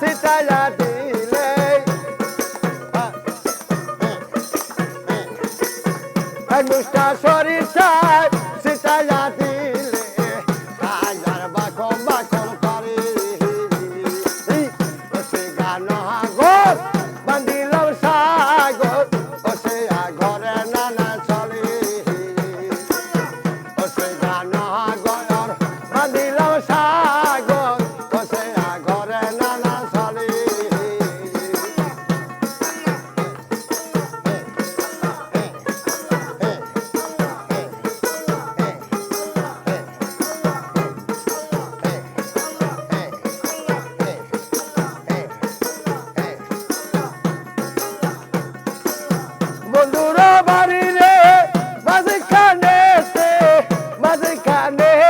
se ಬಂದೇ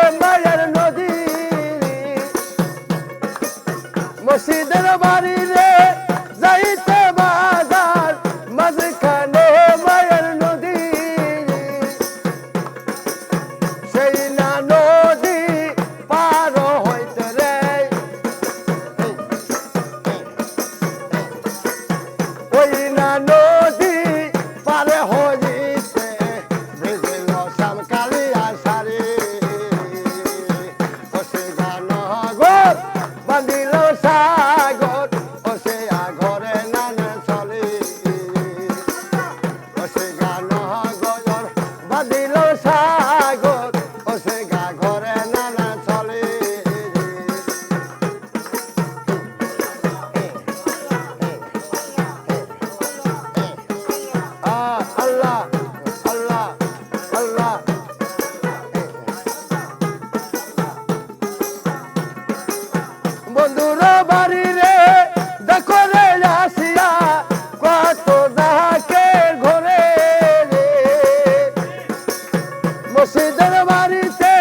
বাড়িতে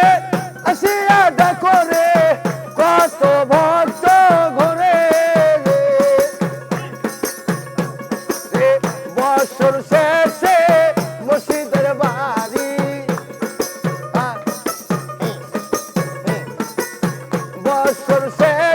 আসিয়া ডাকরে কত ভক্ত ঘরে বছর শেষে মসজিদের বাড়ি। বছর শেষ